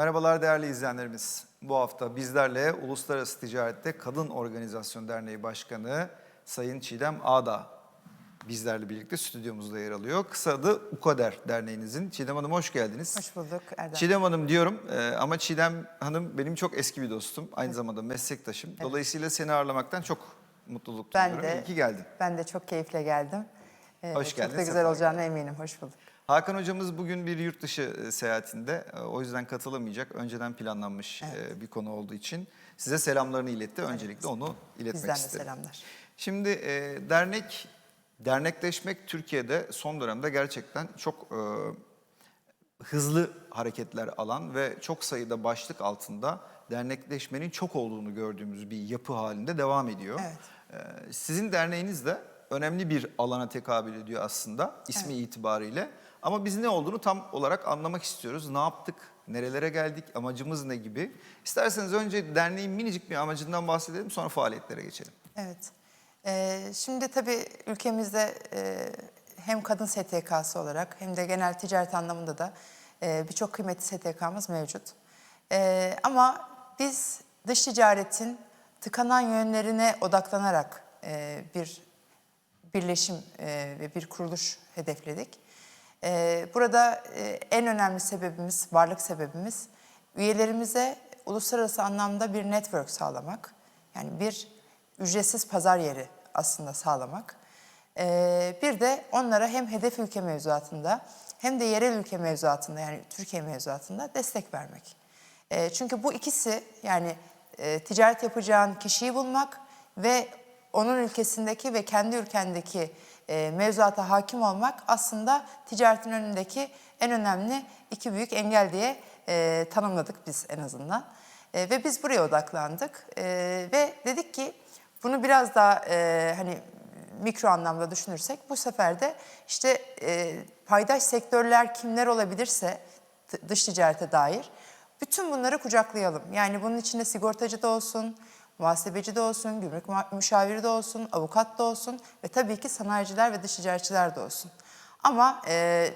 Merhabalar değerli izleyenlerimiz. Bu hafta bizlerle Uluslararası Ticarette Kadın Organizasyon Derneği Başkanı Sayın Çiğdem Ağda bizlerle birlikte stüdyomuzda yer alıyor. Kısa adı UKADER Derneğinizin. Çiğdem Hanım hoş geldiniz. Hoş bulduk Erdem. Çiğdem Hanım diyorum e, ama Çiğdem Hanım benim çok eski bir dostum. Aynı zamanda meslektaşım. Dolayısıyla seni ağırlamaktan çok mutluluk Ben duyuyorum. de- İyi ki geldin. Ben de çok keyifle geldim. Ee, Hoş Çok geldin, da güzel olacağına eminim. Hoş bulduk. Hakan hocamız bugün bir yurt dışı e, seyahatinde. E, O yüzden katılamayacak. Önceden planlanmış e, bir konu olduğu için size selamlarını iletti. Öncelikle onu iletmek Bizden de isterim. selamlar. Şimdi e, dernek, dernekleşmek Türkiye'de son dönemde gerçekten çok e, hızlı hareketler alan ve çok sayıda başlık altında dernekleşmenin çok olduğunu gördüğümüz bir yapı halinde devam ediyor. Evet. E, sizin derneğiniz de önemli bir alana tekabül ediyor aslında ismi itibariyle. Ama biz ne olduğunu tam olarak anlamak istiyoruz. Ne yaptık, nerelere geldik, amacımız ne gibi. İsterseniz önce derneğin minicik bir amacından bahsedelim sonra faaliyetlere geçelim. Evet. Ee, şimdi tabii ülkemizde e, hem kadın STK'sı olarak hem de genel ticaret anlamında da e, birçok kıymetli STK'mız mevcut. E, ama biz dış ticaretin tıkanan yönlerine odaklanarak e, bir birleşim e, ve bir kuruluş hedefledik. E, burada e, en önemli sebebimiz, varlık sebebimiz üyelerimize uluslararası anlamda bir network sağlamak. Yani bir ücretsiz pazar yeri aslında sağlamak. E, bir de onlara hem hedef ülke mevzuatında hem de yerel ülke mevzuatında yani Türkiye mevzuatında destek vermek. E, çünkü bu ikisi yani e, ticaret yapacağın kişiyi bulmak ve onun ülkesindeki ve kendi ülkendeki e, mevzuata hakim olmak aslında ticaretin önündeki en önemli iki büyük engel diye e, tanımladık biz en azından. E, ve biz buraya odaklandık E, ve dedik ki bunu biraz daha e, hani mikro anlamda düşünürsek bu sefer de işte e, paydaş sektörler kimler olabilirse dış ticarete dair bütün bunları kucaklayalım. Yani bunun içinde sigortacı da olsun, muhasebeci de olsun, gümrük müşaviri de olsun, avukat da olsun ve tabii ki sanayiciler ve dış ticaretçiler de olsun. Ama e,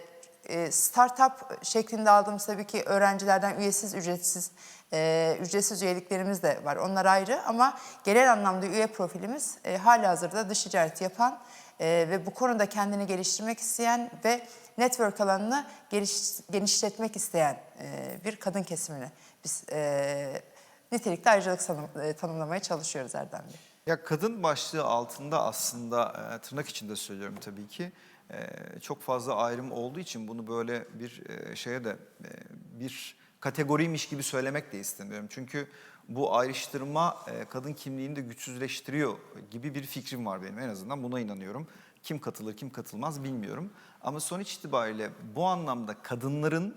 e, startup şeklinde aldığımız tabii ki öğrencilerden üyesiz, ücretsiz, e, ücretsiz üyeliklerimiz de var. Onlar ayrı ama genel anlamda üye profilimiz e, hala hazırda dış ticaret yapan e, ve bu konuda kendini geliştirmek isteyen ve network alanını geliş, genişletmek isteyen e, bir kadın kesimini biz e, nitelikli ayrıcalık e, tanımlamaya çalışıyoruz Erdem Bey. Ya kadın başlığı altında aslında e, tırnak içinde söylüyorum tabii ki e, çok fazla ayrım olduğu için bunu böyle bir şeye de bir kategoriymiş gibi söylemek de istemiyorum. Çünkü bu ayrıştırma kadın kimliğini de güçsüzleştiriyor gibi bir fikrim var benim en azından buna inanıyorum. Kim katılır kim katılmaz bilmiyorum. Ama sonuç itibariyle bu anlamda kadınların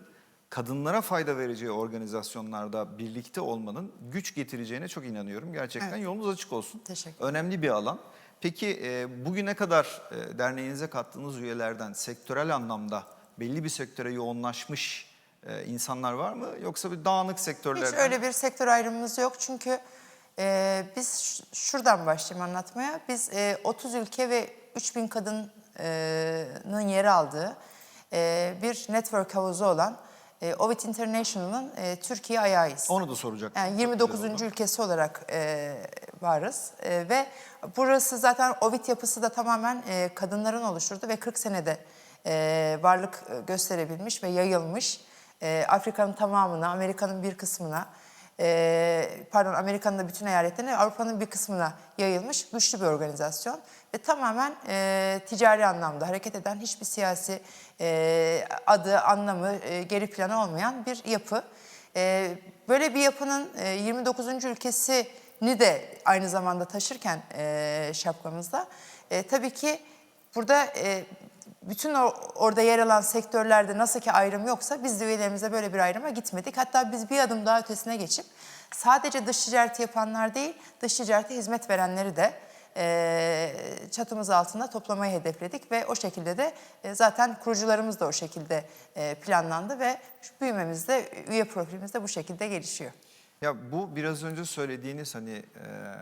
kadınlara fayda vereceği organizasyonlarda birlikte olmanın güç getireceğine çok inanıyorum. Gerçekten Evet. yolunuz açık olsun. Teşekkür Önemli bir alan. Peki e, bugüne kadar e, derneğinize kattığınız üyelerden sektörel anlamda belli bir sektöre yoğunlaşmış e, insanlar var mı? Yoksa bir dağınık sektörlerden? Hiç öyle bir sektör ayrımımız yok çünkü e, biz şuradan başlayayım anlatmaya. Biz e, 30 ülke ve 3000 kadının yer aldığı e, bir network havuzu olan e, Ovid International'ın e, Türkiye ayağıyız. Onu da soracaktım. Yani Çok 29. güzel oldu. ülkesi olarak e, varız E, ve burası zaten Ovid yapısı da tamamen e, kadınların oluşturdu ve 40 senede e, varlık e, gösterebilmiş ve yayılmış. E, Afrika'nın tamamına, Amerika'nın bir kısmına, e, pardon Amerika'nın da bütün eyaletlerine, Avrupa'nın bir kısmına yayılmış güçlü bir organizasyon ve tamamen e, ticari anlamda hareket eden hiçbir siyasi e, adı, anlamı, e, geri planı olmayan bir yapı. Ee, böyle bir yapının e, 29. ülkesini de aynı zamanda taşırken e, şapkamızda e, tabii ki burada e, bütün o, orada yer alan sektörlerde nasıl ki ayrım yoksa biz de üyelerimize böyle bir ayrıma gitmedik. Hatta biz bir adım daha ötesine geçip sadece dış ticareti yapanlar değil, dış ticarete hizmet verenleri de e, çatımız altında toplamayı hedefledik ve o şekilde de e, zaten kurucularımız da o şekilde e, planlandı ve büyümemiz de üye profilimiz de bu şekilde gelişiyor. Ya bu biraz önce söylediğiniz hani e,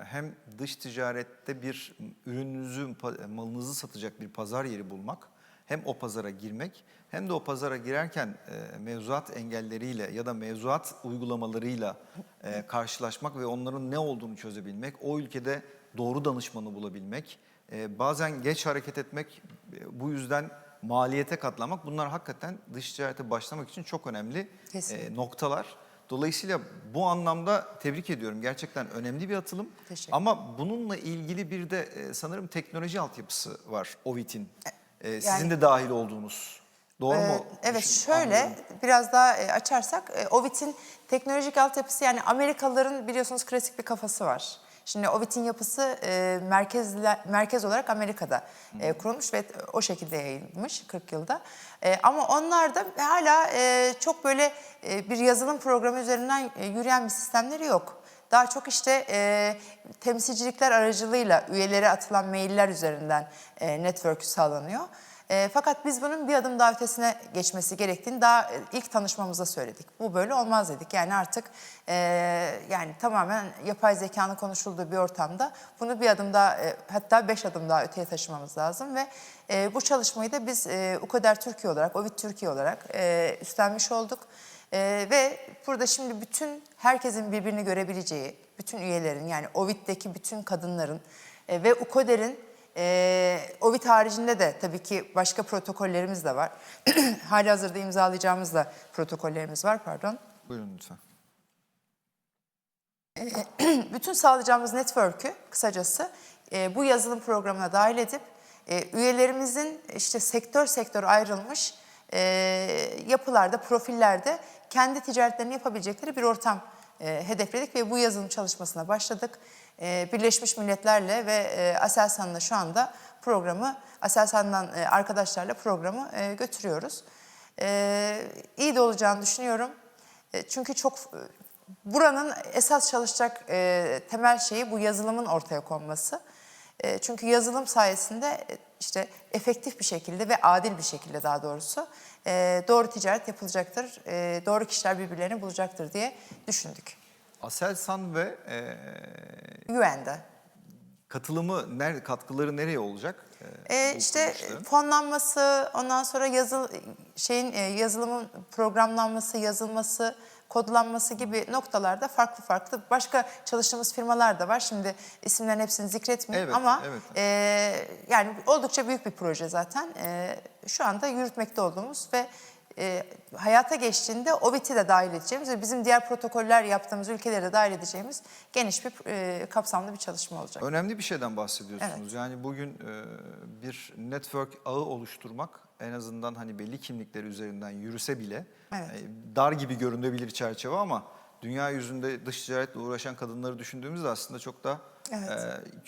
hem dış ticarette bir ürününüzü, malınızı satacak bir pazar yeri bulmak Hem o pazara girmek hem de o pazara girerken e, mevzuat engelleriyle ya da mevzuat uygulamalarıyla e, karşılaşmak ve onların ne olduğunu çözebilmek, o ülkede doğru danışmanı bulabilmek, e, bazen geç hareket etmek, e, bu yüzden maliyete katlanmak bunlar hakikaten dış ticarete başlamak için çok önemli e, noktalar. Dolayısıyla bu anlamda tebrik ediyorum. Gerçekten önemli bir atılım. Ama bununla ilgili bir de e, sanırım teknoloji altyapısı var OVİT'in. E, sizin yani- de dahil olduğunuz. Doğru Ee, mu? Evet Düşün- şöyle anlıyorum. biraz daha e, açarsak e, Ovit'in teknolojik altyapısı yani Amerikalıların biliyorsunuz klasik bir kafası var. Şimdi Ovit'in yapısı e, merkezle, merkez olarak Amerika'da e, kurulmuş ve o şekilde yayılmış 40 yılda. E, ama onlar da hala e, çok böyle e, bir yazılım programı üzerinden e, yürüyen bir sistemleri yok. Daha çok işte e, temsilcilikler aracılığıyla üyelere atılan mailler üzerinden e, network sağlanıyor. E, fakat biz bunun bir adım daha ötesine geçmesi gerektiğini daha e, ilk tanışmamızda söyledik. Bu böyle olmaz dedik. Yani artık e, yani tamamen yapay zekanın konuşulduğu bir ortamda bunu bir adım daha e, hatta beş adım daha öteye taşımamız lazım ve e, bu çalışmayı da biz e, UKODER Türkiye olarak, OVİT Türkiye olarak e, üstlenmiş olduk. Ee, ve burada şimdi bütün herkesin birbirini görebileceği, bütün üyelerin yani OVİT'teki bütün kadınların e, ve UKODER'in e, OVİT haricinde de tabii ki başka protokollerimiz de var. Hali hazırda imzalayacağımız da protokollerimiz var pardon. Buyurun lütfen. bütün sağlayacağımız network'ü kısacası e, bu yazılım programına dahil edip e, üyelerimizin işte sektör sektör ayrılmış e, yapılarda, profillerde kendi ticaretlerini yapabilecekleri bir ortam e, hedefledik ve bu yazılım çalışmasına başladık. E, Birleşmiş Milletler'le ve e, Aselsan'la şu anda programı, Aselsan'dan e, arkadaşlarla programı e, götürüyoruz. E, iyi de olacağını düşünüyorum. E, Çünkü çok e, buranın esas çalışacak e, temel şeyi bu yazılımın ortaya konması. E, çünkü yazılım sayesinde e, işte efektif bir şekilde ve adil bir şekilde daha doğrusu e, doğru ticaret yapılacaktır, e, doğru kişiler birbirlerini bulacaktır diye düşündük. Aselsan ve e, UN'de. katılımı, nerede, katkıları nereye olacak? E, E, bu işte kuruluşların? fonlanması, ondan sonra yazıl şeyin e, yazılımın programlanması, yazılması, kodlanması gibi noktalarda farklı farklı başka çalıştığımız firmalar da var. Şimdi isimlerin hepsini zikretmeyeyim Evet, ama evet. e, yani oldukça büyük bir proje zaten. E, şu anda yürütmekte olduğumuz ve e, hayata geçtiğinde OVİT'i de dahil edeceğimiz ve bizim diğer protokoller yaptığımız ülkeleri de dahil edeceğimiz geniş bir e, kapsamlı bir çalışma olacak. Önemli bir şeyden bahsediyorsunuz. Yani bugün e, bir network ağı oluşturmak en azından hani belli kimlikler üzerinden yürüse bile Evet. e, dar gibi görünebilir çerçeve ama dünya yüzünde dış ticaretle uğraşan kadınları düşündüğümüzde aslında çok da Evet.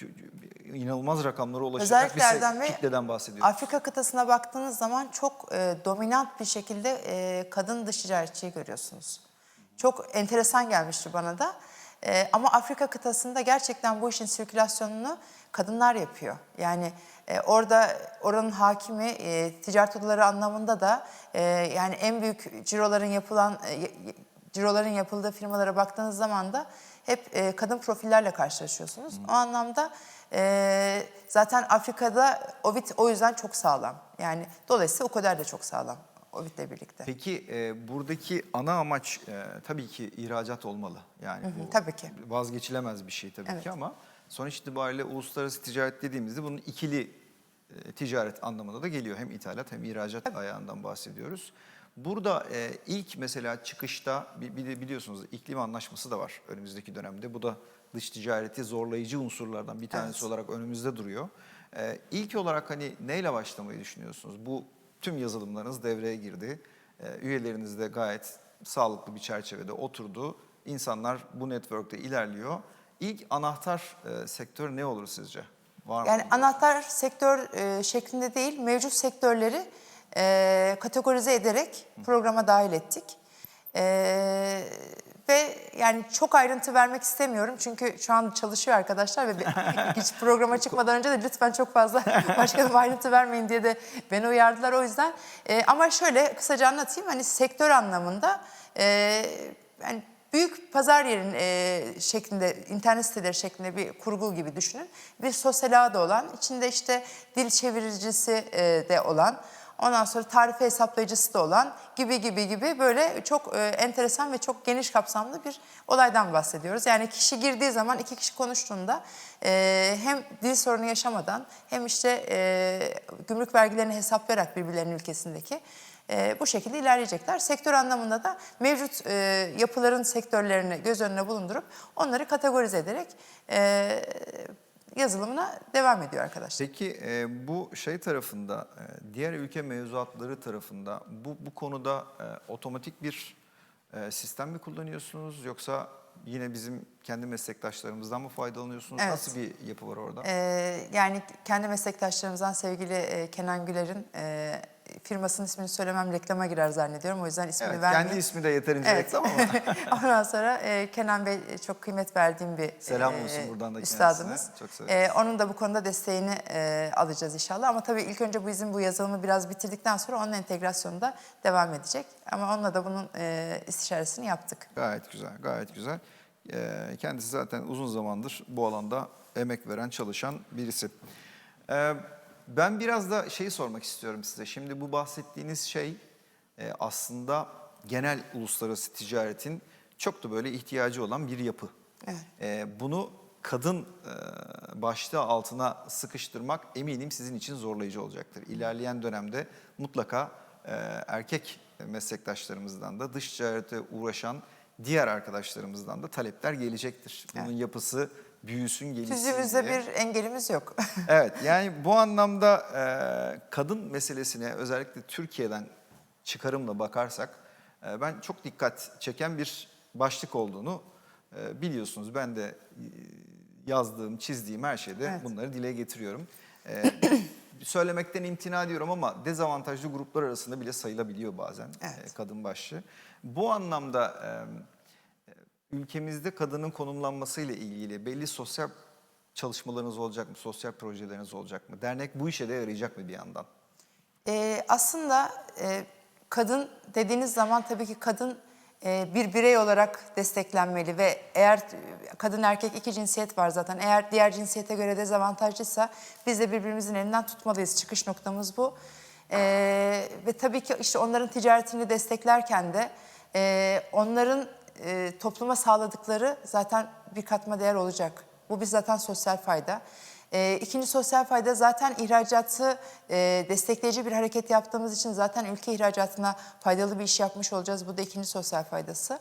e, inanılmaz rakamlara ulaşacak bir kitleden bahsediyoruz. Afrika kıtasına baktığınız zaman çok e, dominant bir şekilde e, kadın dış ticaretçiyi görüyorsunuz. Çok enteresan gelmişti bana da. E, ama Afrika kıtasında gerçekten bu işin sirkülasyonunu kadınlar yapıyor. Yani e, orada oranın hakimi e, ticaret odaları anlamında da e, yani en büyük ciroların yapılan e, ciroların yapıldığı firmalara baktığınız zaman da hep e, kadın profillerle karşılaşıyorsunuz. O anlamda e, zaten Afrika'da OVİT o yüzden çok sağlam. Yani dolayısıyla OKODER de çok sağlam OVİT'le birlikte. Peki e, buradaki ana amaç e, tabii ki ihracat olmalı. Yani bu tabii ki. vazgeçilemez bir şey tabii Evet. ki ama sonuç itibariyle uluslararası ticaret dediğimizde bunun ikili e, ticaret anlamına da geliyor. Hem ithalat hem ihracat ayağından bahsediyoruz. Burada e, ilk mesela çıkışta biliyorsunuz iklim anlaşması da var önümüzdeki dönemde. Bu da dış ticareti zorlayıcı unsurlardan bir tanesi Evet. olarak önümüzde duruyor. E, ilk olarak hani neyle başlamayı düşünüyorsunuz? Bu tüm yazılımlarınız devreye girdi. E, üyeleriniz de gayet sağlıklı bir çerçevede oturdu. İnsanlar bu network'te ilerliyor. İlk anahtar e, sektör ne olur sizce? Var mı? Yani anahtar sektör e, şeklinde değil, mevcut sektörleri e, kategorize ederek programa dahil ettik. E, ve yani çok ayrıntı vermek istemiyorum çünkü şu an çalışıyor arkadaşlar ve hiç programa çıkmadan önce de lütfen çok fazla başka bir ayrıntı vermeyin diye de beni uyardılar o yüzden. E, ama şöyle kısaca anlatayım hani sektör anlamında e, yani büyük pazar yerin e, şeklinde, internet siteleri şeklinde bir kurgu gibi düşünün. Bir sosyal ağ da olan, içinde işte dil çeviricisi e, de olan, ondan sonra tarife hesaplayıcısı da olan gibi gibi gibi böyle çok e, enteresan ve çok geniş kapsamlı bir olaydan bahsediyoruz. Yani kişi girdiği zaman iki kişi konuştuğunda e, hem dil sorunu yaşamadan hem işte e, gümrük vergilerini hesaplayarak birbirlerinin ülkesindeki e, bu şekilde ilerleyecekler. Sektör anlamında da mevcut e, yapıların sektörlerini göz önüne bulundurup onları kategorize ederek e, yazılımına devam ediyor arkadaşlar. Peki e, bu şey tarafında, e, diğer ülke mevzuatları tarafında bu bu konuda e, otomatik bir e, sistem mi kullanıyorsunuz yoksa yine bizim kendi meslektaşlarımızdan mı faydalanıyorsunuz? Evet. Nasıl bir yapı var orada? Ee, yani kendi meslektaşlarımızdan sevgili e, Kenan Güler'in e, firmasının ismini söylemem reklama girer zannediyorum. O yüzden ismini evet, vermeyeyim. kendi ismi de yeterince Evet. reklam ama. Ondan sonra e, Kenan Bey e, çok kıymet verdiğim bir Selam e, olsun buradan da üstadımız. kendisine. Çok severiz. E, onun da bu konuda desteğini e, alacağız inşallah. Ama tabii ilk önce bu bizim bu yazılımı biraz bitirdikten sonra onun entegrasyonu da devam edecek. Ama onunla da bunun e, istişaresini yaptık. Gayet güzel, gayet güzel. Ee, kendisi zaten uzun zamandır bu alanda emek veren, çalışan birisi. Ee, ben biraz da şeyi sormak istiyorum size. Şimdi bu bahsettiğiniz şey e, aslında genel uluslararası ticaretin çok da böyle ihtiyacı olan bir yapı. Evet. Ee, bunu kadın e, başlığı altına sıkıştırmak eminim sizin için zorlayıcı olacaktır. İlerleyen dönemde mutlaka e, erkek meslektaşlarımızdan da dış ticarete uğraşan diğer arkadaşlarımızdan da talepler gelecektir. Bunun yapısı büyüsün, gelişsin Tüzüğümüzde diye. bir engelimiz yok. Evet yani bu anlamda e, kadın meselesine özellikle Türkiye'den çıkarımla bakarsak e, ben çok dikkat çeken bir başlık olduğunu e, biliyorsunuz. Ben de e, yazdığım, çizdiğim her şeyde Evet. bunları dile getiriyorum. E, söylemekten imtina ediyorum ama dezavantajlı gruplar arasında bile sayılabiliyor bazen Evet. e, kadın başlığı. Bu anlamda e, ülkemizde kadının konumlanmasıyla ilgili belli sosyal çalışmalarınız olacak mı? Sosyal projeleriniz olacak mı? Dernek bu işe de yarayacak mı bir yandan? Ee, aslında e, kadın dediğiniz zaman tabii ki kadın e, bir birey olarak desteklenmeli ve eğer e, kadın erkek iki cinsiyet var zaten. Eğer diğer cinsiyete göre dezavantajlıysa biz de birbirimizin elinden tutmalıyız. Çıkış noktamız bu. Ee, ve tabii ki işte onların ticaretini desteklerken de e, onların e, topluma sağladıkları zaten bir katma değer olacak. Bu bir zaten sosyal fayda. E, ikinci sosyal fayda zaten ihracatı e, destekleyici bir hareket yaptığımız için zaten ülke ihracatına faydalı bir iş yapmış olacağız. Bu da ikinci sosyal faydası.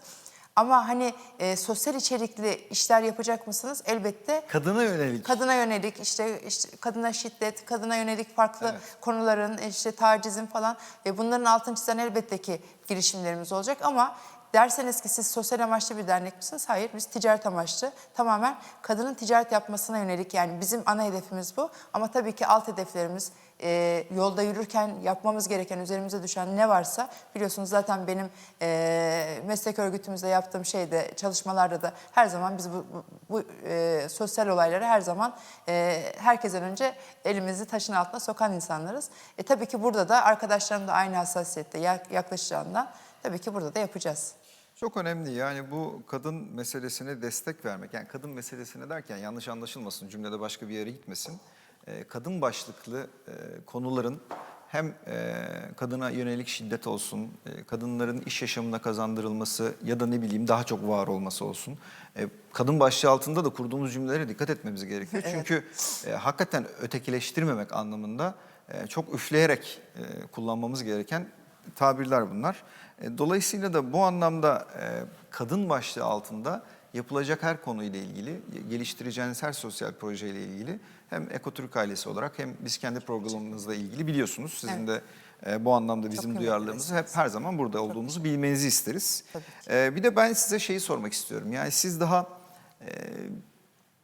Ama hani e, sosyal içerikli işler yapacak mısınız? Elbette Kadına yönelik. kadına yönelik işte, işte kadına şiddet, kadına yönelik farklı Evet. konuların işte tacizin falan ve bunların altını çizen elbette ki girişimlerimiz olacak ama derseniz ki siz sosyal amaçlı bir dernek misiniz? Hayır biz ticaret amaçlı tamamen kadının ticaret yapmasına yönelik yani bizim ana hedefimiz bu ama tabii ki alt hedeflerimiz e, yolda yürürken yapmamız gereken üzerimize düşen ne varsa biliyorsunuz zaten benim e, meslek örgütümüzde yaptığım şeyde çalışmalarda da her zaman biz bu, bu, bu, e, sosyal olayları her zaman e, herkesten önce elimizi taşın altına sokan insanlarız. E, tabii ki burada da arkadaşlarım da aynı hassasiyette yak- yaklaşacağından tabii ki burada da yapacağız. Çok önemli yani bu kadın meselesine destek vermek. Yani kadın meselesine derken yanlış anlaşılmasın cümlede başka bir yere gitmesin. Ee, kadın başlıklı e, konuların hem e, kadına yönelik şiddet olsun, e, kadınların iş yaşamına kazandırılması ya da ne bileyim daha çok var olması olsun. E, kadın başlığı altında da kurduğumuz cümlelere dikkat etmemiz gerekiyor. Çünkü e, hakikaten ötekileştirmemek anlamında e, çok üfleyerek e, kullanmamız gereken tabirler bunlar. E, Dolayısıyla da bu anlamda e, kadın başlığı altında yapılacak her konuyla ilgili, geliştireceğiniz her sosyal projeyle ilgili hem Ekotürk ailesi olarak hem biz kendi programımızla ilgili biliyorsunuz. Sizin de e, bu anlamda bizim kıymetli duyarlılığımızı hep her zaman burada olduğumuzu bilmenizi isteriz. Tabii Bir de ben size şeyi sormak istiyorum. Yani siz daha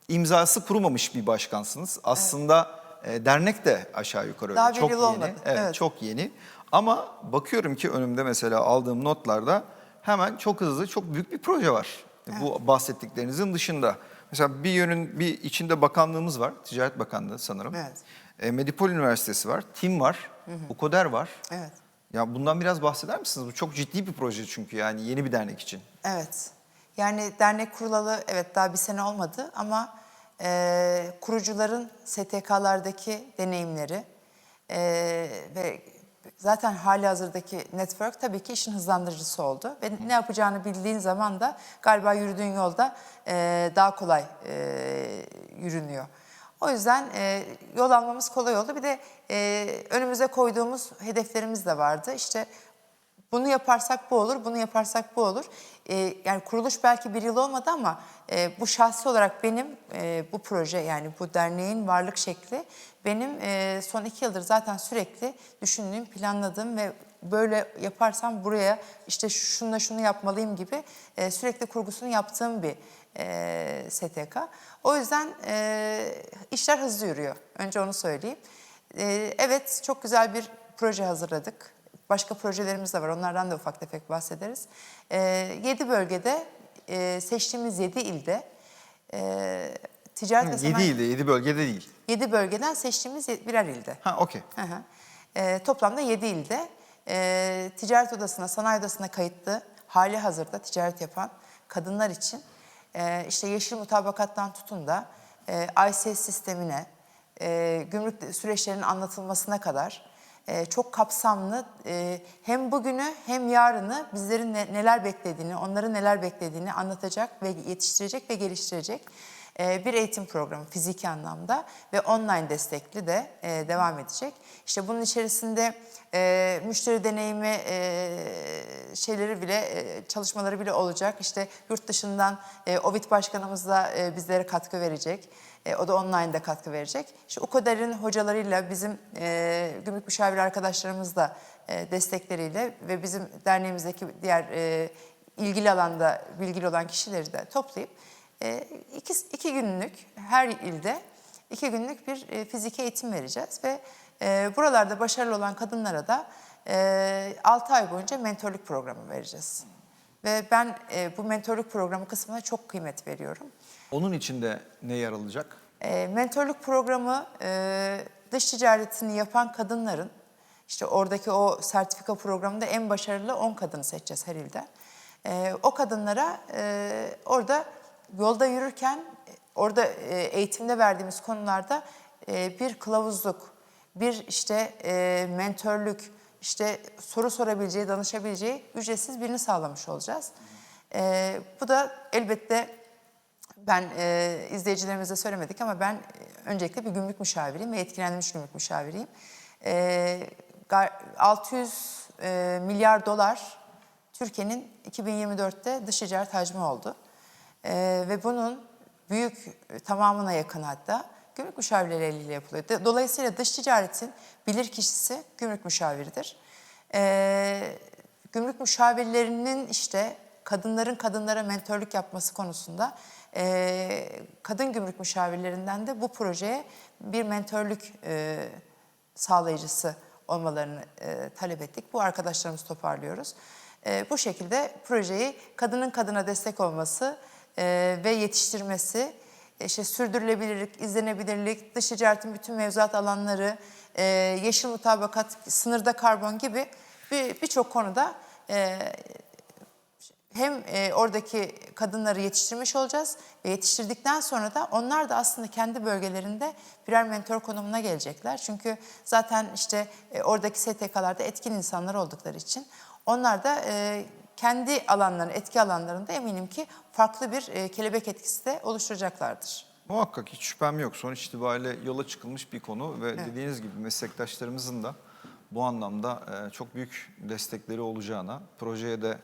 imzası kurumamış bir başkansınız. Aslında e, dernek de aşağı yukarı öyle. Daha çok yeni. olmadı, Evet, evet. çok yeni. Ama bakıyorum ki önümde mesela aldığım notlarda hemen çok hızlı, çok büyük bir proje var. Bu bahsettiklerinizin dışında. Mesela bir yönün bir içinde bakanlığımız var. Ticaret Bakanlığı sanırım. Evet. E, Medipol Üniversitesi var. TİM var. UKODER var. Evet. Ya bundan biraz bahseder misiniz? Bu çok ciddi bir proje çünkü yani yeni bir dernek için. Evet. Yani dernek kurulalı evet daha bir sene olmadı ama e, kurucuların STK'lardaki deneyimleri e, ve zaten hali hazırdaki network tabii ki işin hızlandırıcısı oldu. Ve ne yapacağını bildiğin zaman da galiba yürüdüğün yolda e, daha kolay e, yürünüyor. O yüzden e, yol almamız kolay oldu. Bir de e, önümüze koyduğumuz hedeflerimiz de vardı. İşte bunu yaparsak bu olur, bunu yaparsak bu olur. Ee, yani kuruluş belki bir yıl olmadı ama e, bu şahsi olarak benim e, bu proje yani bu derneğin varlık şekli benim e, son iki yıldır zaten sürekli düşündüğüm, planladığım ve böyle yaparsam buraya işte şununla şunu yapmalıyım gibi e, sürekli kurgusunu yaptığım bir e, STK. O yüzden e, işler hızlı yürüyor. Önce onu söyleyeyim. E, evet çok güzel bir proje hazırladık. Başka projelerimiz de var. Onlardan da ufak tefek bahsederiz. Ee, 7 bölgede, e, seçtiğimiz 7 ilde e, ticaret ve 7 sanayi... ilde, 7 bölgede değil. 7 bölgeden seçtiğimiz ye- birer ilde. Ha okey. Hı hı. Ee, toplamda 7 ilde e, ticaret odasına, sanayi odasına kayıtlı hali hazırda ticaret yapan kadınlar için e, işte yeşil mutabakattan tutun da e, ICS sistemine, e, gümrük süreçlerinin anlatılmasına kadar e, çok kapsamlı e, hem bugünü hem yarını bizlerin ne- neler beklediğini, onların neler beklediğini anlatacak ve yetiştirecek ve geliştirecek e, bir eğitim programı fiziki anlamda ve online destekli de e, devam edecek. İşte bunun içerisinde e, müşteri deneyimi e, şeyleri bile e, çalışmaları bile olacak. İşte yurt dışından e, Ovid Başkanımız da e, bizlere katkı verecek. E, o da online'da katkı verecek. İşte UKODER'in hocalarıyla bizim e, gümrük müşavir arkadaşlarımız da e, destekleriyle ve bizim derneğimizdeki diğer e, ilgili alanda bilgili olan kişileri de toplayıp e, iki, iki günlük her ilde iki günlük bir e, fiziki eğitim vereceğiz ve e, buralarda başarılı olan kadınlara da e, 6 ay boyunca mentorluk programı vereceğiz. Ve ben e, bu mentorluk programı kısmına çok kıymet veriyorum. Onun içinde ne yer alacak? E, mentorluk programı e, dış ticaretini yapan kadınların işte oradaki o sertifika programında en başarılı 10 kadını seçeceğiz her ilde. E, o kadınlara e, orada yolda yürürken orada e, eğitimde verdiğimiz konularda e, bir kılavuzluk, bir işte e, mentörlük, işte soru sorabileceği, danışabileceği ücretsiz birini sağlamış olacağız. E, bu da elbette ben e, izleyicilerimize söylemedik ama ben e, öncelikle bir gümrük müşaviriyim ve etkilenmiş gümrük müşaviriyim. E, gar- 600 e, milyar dolar Türkiye'nin 2024'te dış ticaret hacmi oldu. E, ve bunun büyük e, tamamına yakın hatta gümrük müşavirleri eliyle yapılıyor. Dolayısıyla dış ticaretin bilir kişisi gümrük müşaviridir. E, gümrük müşavirlerinin işte kadınların kadınlara mentörlük yapması konusunda e, kadın gümrük müşavirlerinden de bu projeye bir mentörlük e, sağlayıcısı olmalarını e, talep ettik. Bu arkadaşlarımızı toparlıyoruz. E, bu şekilde projeyi kadının kadına destek olması e, ve yetiştirmesi, işte sürdürülebilirlik, izlenebilirlik, dış ticaretin bütün mevzuat alanları, e, yeşil mutabakat, sınırda karbon gibi bir- birçok konuda e, hem e, oradaki kadınları yetiştirmiş olacağız ve yetiştirdikten sonra da onlar da aslında kendi bölgelerinde birer mentor konumuna gelecekler. Çünkü zaten işte e, oradaki STK'larda etkin insanlar oldukları için onlar da e, kendi alanlarını, etki alanlarında eminim ki farklı bir e, kelebek etkisi de oluşturacaklardır. Muhakkak hiç şüphem yok. Sonuç itibariyle yola çıkılmış bir konu ve dediğiniz gibi meslektaşlarımızın da bu anlamda e, çok büyük destekleri olacağına, projeye de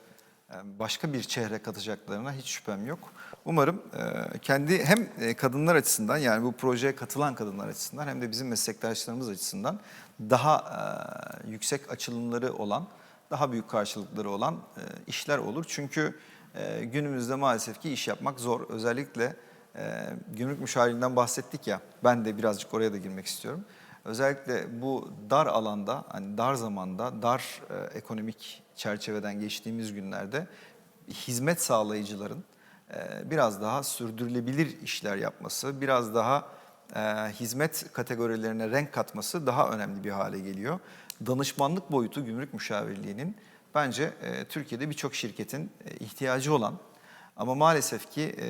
başka bir çehre katacaklarına hiç şüphem yok. Umarım e, kendi hem e, kadınlar açısından yani bu projeye katılan kadınlar açısından hem de bizim meslektaşlarımız açısından daha e, yüksek açılımları olan, daha büyük karşılıkları olan işler olur. Çünkü günümüzde maalesef ki iş yapmak zor. Özellikle gümrük müşavirinden bahsettik ya, ben de birazcık oraya da girmek istiyorum. Özellikle bu dar alanda, hani dar zamanda, dar e, ekonomik çerçeveden geçtiğimiz günlerde hizmet sağlayıcıların e, biraz daha sürdürülebilir işler yapması, biraz daha e, hizmet kategorilerine renk katması daha önemli bir hale geliyor. Danışmanlık boyutu gümrük müşavirliğinin bence e, Türkiye'de birçok şirketin e, ihtiyacı olan ama maalesef ki e,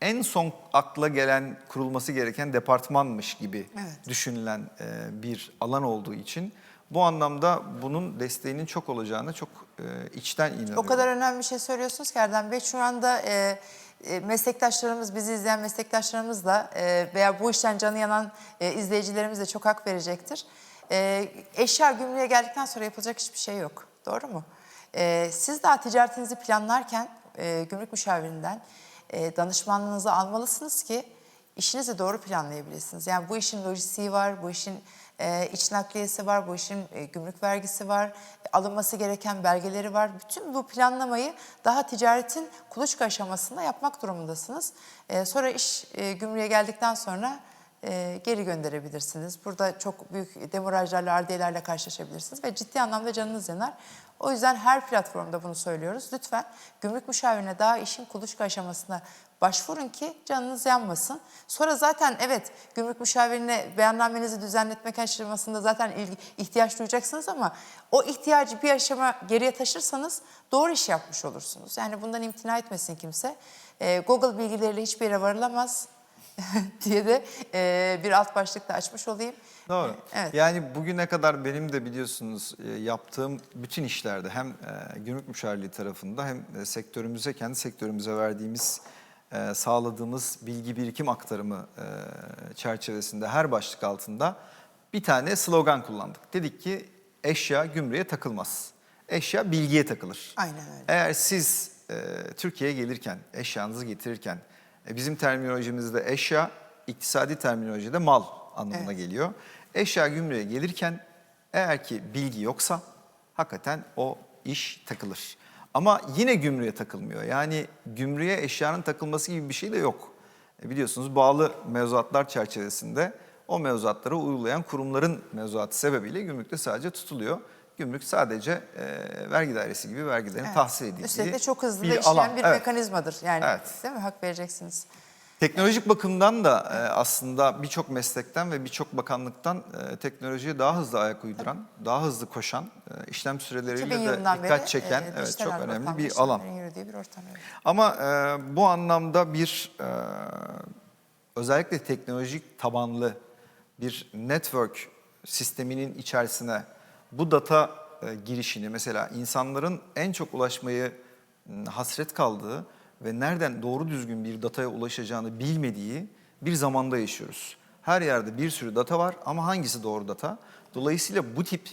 en son akla gelen kurulması gereken departmanmış gibi Evet. düşünülen e, bir alan olduğu için Bu anlamda bunun desteğinin çok olacağını çok e, içten inanıyorum. O kadar önemli bir şey söylüyorsunuz ki Erdem Bey. Şu anda e, e, meslektaşlarımız, bizi izleyen meslektaşlarımız da e, veya bu işten canı yanan e, izleyicilerimiz de çok hak verecektir. E, eşya gümrüğe geldikten sonra yapılacak hiçbir şey yok. Doğru mu? E, siz daha ticaretinizi planlarken e, gümrük müşavirinden e, danışmanlığınızı almalısınız ki işinizi doğru planlayabilirsiniz. Yani bu işin lojistiği var, bu işin e, iç nakliyesi var, bu işin e, gümrük vergisi var, alınması gereken belgeleri var. Bütün bu planlamayı daha ticaretin kuluçka aşamasında yapmak durumundasınız. E, sonra iş e, gümrüğe geldikten sonra e, geri gönderebilirsiniz. Burada çok büyük demorajlarla, ardiyelerle karşılaşabilirsiniz ve ciddi anlamda canınız yanar. O yüzden her platformda bunu söylüyoruz. Lütfen gümrük müşavirine daha işin kuluçka aşamasında başvurun ki canınız yanmasın. Sonra zaten evet gümrük müşavirine beyannamenizi düzenletmek aşamasında zaten ilgi, ihtiyaç duyacaksınız ama o ihtiyacı bir aşama geriye taşırsanız doğru iş yapmış olursunuz. Yani bundan imtina etmesin kimse. Ee, Google bilgileriyle hiçbir yere varılamaz diye de e, bir alt başlıkta açmış olayım. Doğru. Evet. Yani bugüne kadar benim de biliyorsunuz yaptığım bütün işlerde hem gümrük müşavirliği tarafında hem sektörümüze, kendi sektörümüze verdiğimiz, sağladığımız bilgi birikim aktarımı çerçevesinde her başlık altında bir tane slogan kullandık. Dedik ki eşya gümrüğe takılmaz. Eşya bilgiye takılır. Aynen öyle. Eğer siz Türkiye'ye gelirken, eşyanızı getirirken, bizim terminolojimizde eşya, iktisadi terminolojide mal anlamına geliyor. Eşya gümrüğe gelirken eğer ki bilgi yoksa hakikaten o iş takılır. Ama yine gümrüğe takılmıyor. Yani gümrüğe eşyanın takılması gibi bir şey de yok. E, biliyorsunuz bağlı mevzuatlar çerçevesinde o mevzuatlara uygulayan kurumların mevzuatı sebebiyle gümrükte sadece tutuluyor. Gümrük sadece e, vergi dairesi gibi vergilerin Evet. tahsil edildiği Üstelik de çok hızlı bir da işleyen alan. bir Evet. mekanizmadır. Yani Evet. değil mi? Hak vereceksiniz. Teknolojik bakımdan da e, aslında birçok meslekten ve birçok bakanlıktan e, teknolojiye daha hızlı ayak uyduran, daha hızlı koşan, e, işlem 2000 süreleriyle de dikkat beri çeken e, evet çok önemli bir alan. bir ortam. evet. Ama e, bu anlamda bir e, özellikle teknolojik tabanlı bir network sisteminin içerisine bu data e, girişini mesela insanların en çok ulaşmayı hasret kaldığı ve nereden doğru düzgün bir dataya ulaşacağını bilmediği bir zamanda yaşıyoruz. Her yerde bir sürü data var ama hangisi doğru data? Dolayısıyla bu tip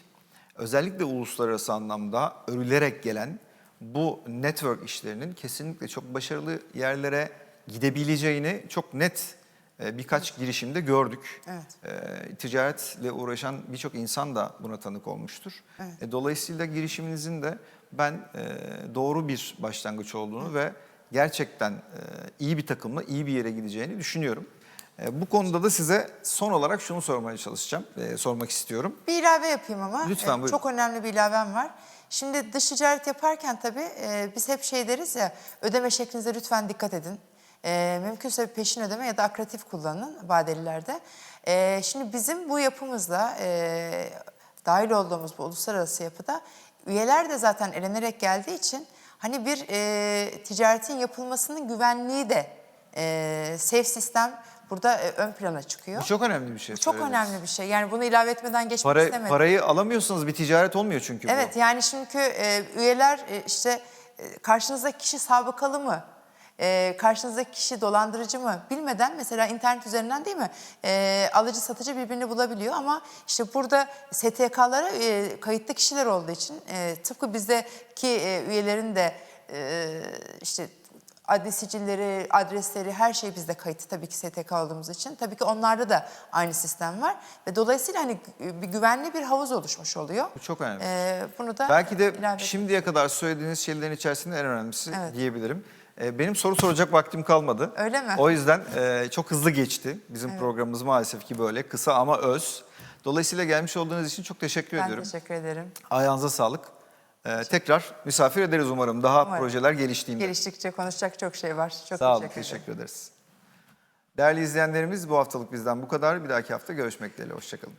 özellikle uluslararası anlamda örülerek gelen bu network işlerinin kesinlikle çok başarılı yerlere gidebileceğini çok net birkaç girişimde gördük. Evet. E, ticaretle uğraşan birçok insan da buna tanık olmuştur. Evet. E, dolayısıyla girişiminizin de ben e, doğru bir başlangıç olduğunu ve gerçekten e, iyi bir takımla iyi bir yere gideceğini düşünüyorum. E, bu konuda da size son olarak şunu sormaya çalışacağım, e, sormak istiyorum. Bir ilave yapayım ama. Lütfen, buyurun. Çok önemli bir ilavem var. Şimdi dış ticaret yaparken tabii e, biz hep şey deriz ya ödeme şeklinize lütfen dikkat edin. E, mümkünse peşin ödeme ya da akratif kullanın vadelilerde. E, şimdi bizim bu yapımızla e, dahil olduğumuz bu uluslararası yapıda üyeler de zaten elenerek geldiği için hani bir e, ticaretin yapılmasının güvenliği de e, safe sistem burada e, ön plana çıkıyor. Bu çok önemli bir şey. Çok söylediniz. önemli bir şey. Yani bunu ilave etmeden geçmek Para, istemedim. parayı alamıyorsanız bir ticaret olmuyor çünkü bu. Evet yani çünkü e, üyeler e, işte e, karşınızdaki kişi sabıkalı mı? E, karşınızdaki kişi dolandırıcı mı? Bilmeden mesela internet üzerinden değil mi? E, alıcı satıcı birbirini bulabiliyor ama işte burada STK'lara e, kayıtlı kişiler olduğu için e, tıpkı bizdeki e, üyelerin de e, işte adli sicilleri, adresleri her şey bizde kayıtlı tabii ki STK olduğumuz için. Tabii ki onlarda da aynı sistem var ve dolayısıyla hani bir güvenli bir havuz oluşmuş oluyor. Bu çok önemli. Ee, bunu da Belki de şimdiye kadar söylediğiniz şeylerin içerisinde en önemlisi Evet. diyebilirim. Ee, Benim soru soracak vaktim kalmadı. Öyle mi? O yüzden e, çok hızlı geçti. Bizim programımız maalesef ki böyle kısa ama öz. Dolayısıyla gelmiş olduğunuz için çok teşekkür ben ediyorum. teşekkür ederim. Ayağınıza sağlık. Ee, tekrar misafir ederiz umarım daha Umarım. projeler geliştiğinde. Geliştikçe konuşacak çok şey var. Çok Sağ olun, teşekkür ederim. ederiz. Değerli izleyenlerimiz bu haftalık bizden bu kadar. Bir dahaki hafta görüşmek dileğiyle. Hoşçakalın.